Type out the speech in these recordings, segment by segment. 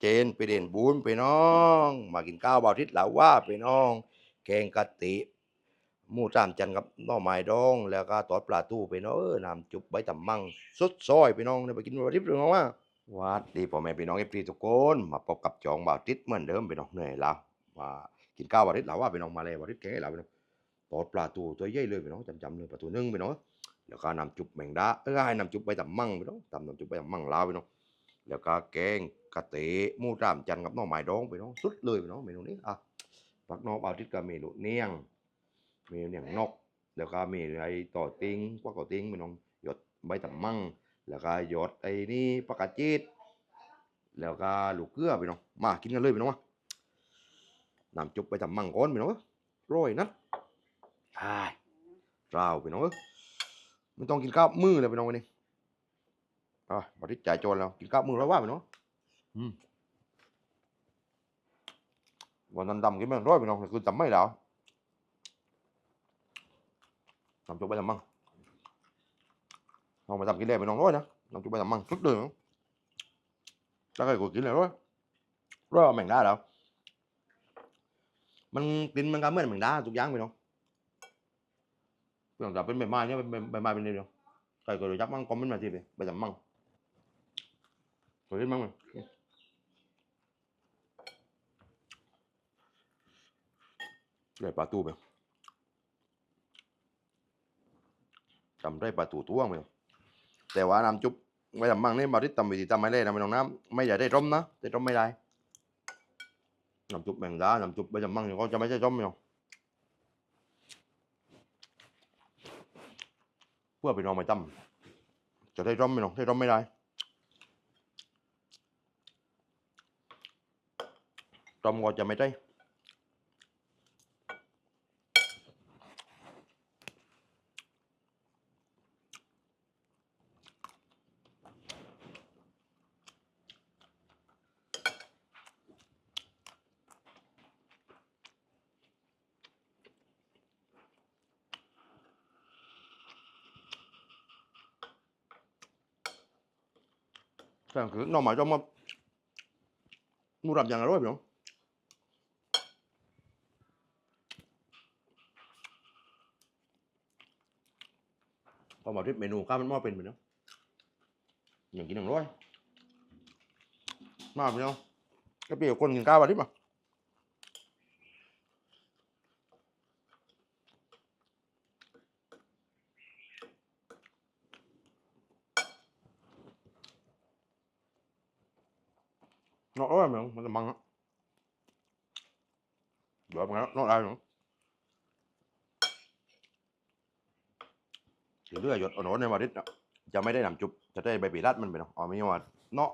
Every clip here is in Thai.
เจนไปเด่นบุญไปน้อง มากินข้าวเบาทิศเหลาว่าไปน้อง แกงกะติหมูสามจันกับหน่อไม้ดอง แล้วก็ทอดปลาทูไปน้องเออน้ำจุบใบตำมังสดซอยไปน้องเนี่ยไปกินวันทิพย์เรื่องว่าวัดดีพ่อแม่พี่น้องเอฟซีทุกคนมาพบกับจองบ่าวทิศเหมือนเดิมไปน้องเหนื่อยแล้วมากินข้าวบ่าวทิศเหลาว่าไปน้องมาเลยบ่าวทิศแกงให้เราไปน้องทอดปลาทูตัวใหญ่เลยไปน้องจำๆเลยปลาทูนึ่งไปน้องแล้วก็น้ำจุบแมงดาเออให้น้ำจุบใบตำมังไปน้องตำน้ำจุบใบตำมังลาวไปน้อง แล้วก็แกงกะเตะมูจามจันกับน้องไม้ดองไปน้องสุดเลยไปน้องเมนูนี้อะผักน้อกเอาทิศก็เมนูเนียงเมนูเนียงนก แล้วก็มีไอ้ต่อติงกว่าก่อติงไปน้องหยดใบตำมั่งแล้วก็หยดไอ้นี่ปลากระจีดแล้วก็ลูกเกลือไปน้องมากินกันเลยไปน้องมาน้ำจุบใบตำมั่งก้อนไปน้องโร้อยนัดใช่เจ้าไปน้องเอ้ยไม่ต้องกินข้าวมือเลยไปน้องวันนี้ อะบริจ่ายโจรแล้วกินข้าวมือแล้วว่าไปเนาะอืมวันนั้นดำกินไม่ร้อยไปเนาะคือจำไม่แล้วทำจุกไปทำมั่งลองไปทำกินได้ไปน้องร้อยนะทำจุกไปทำมั่งสุดเลยเนาะถ้าใครกดกินเลยร้อยร้อยเอาแมงดาแล้ว มันกินมันก็เหมือนแมงดาทุกอย่างไปเนาะเพื่อนจะเป็นใบไม้เนี่ยเป็นใบไม้เป็นเดียวใครก็รู้จักมั่งคอมเมนต์มาทีไปไปทำมั่ง Rồi đến măng này. Đây bà tu mày. Cầm đây bà tu tú mày. แต่ว่าน้ำจุ๊บไม่ทำมั่งนี่บาริตำวิธีทำไม่ได้นะไม่ต้องน้ำไม่อยากได้ร่มนะแต่ร่มไม่ได้น้ำจุ๊บแบ่งด้าน้ำจุ๊บไปทำมั่งเขาจะไม่ใช่ร่มไม่หรอกเพื่อไปนอนไม่ตั้มจะได้ร่มไม่หรอกได้ร่มไม่ได้ ಟೊಮ್ಗೊ ಟೊಮೆಟೊ 그냥 그, 나 말자, 엄마, 물안 장하러 왜 그럼? อมาที่เมนูข้าวมันหม้อเป็นไปเนาะอย่างกินอย่างร้อยมาไปเนาะก็เปลี่ยนคนกินข้าวมาที่มาเนาะร้อยเหมือนมันจะมังเดี๋ยวมันเนาะร้อยเหมือน เลือดหยดอโอนในวาริสจะไม่ได้นำจุบจะได้ใบปีรัดมันไปเนาะอ๋อไม่ว่าเนาะ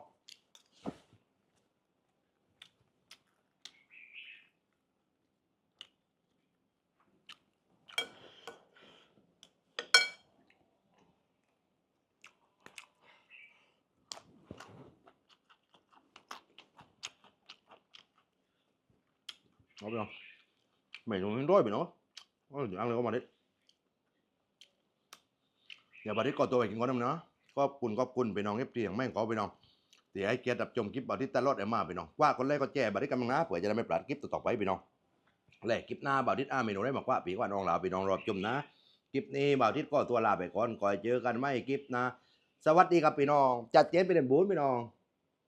เอาไปเนาะไม่รู้ด้วยไปเนาะเดี๋ยวอังเลยก็มาดิ เดี๋ยวบัดนี้ก่อตัวไปกินก่อนนะเนาะก็ปุ่นก็ปุ่นไปน้องเอฟซีอย่างแม่งขอไปน้องเดี๋ยวให้เกียรติดับจมคลิปบัดนี้ตลอดเอ็มมาไปน้องว่าคนแรกก็แจ้บัดนี้กำลังนะเผื่อจะได้ไม่พลาดคลิปต่อไปไปน้องแหละคลิปหน้าบัดนี้อาเมนูได้บอกว่าปีกว่าน้องลาไปน้องรอบจมนะคลิปนี้บัดนี้ก็ตัวลาไปก่อนก่อยเจอกันไม่คลิปนะ สวัสดีครับพี่น้อง จัดเจนไปเด่นบูนพี่น้อง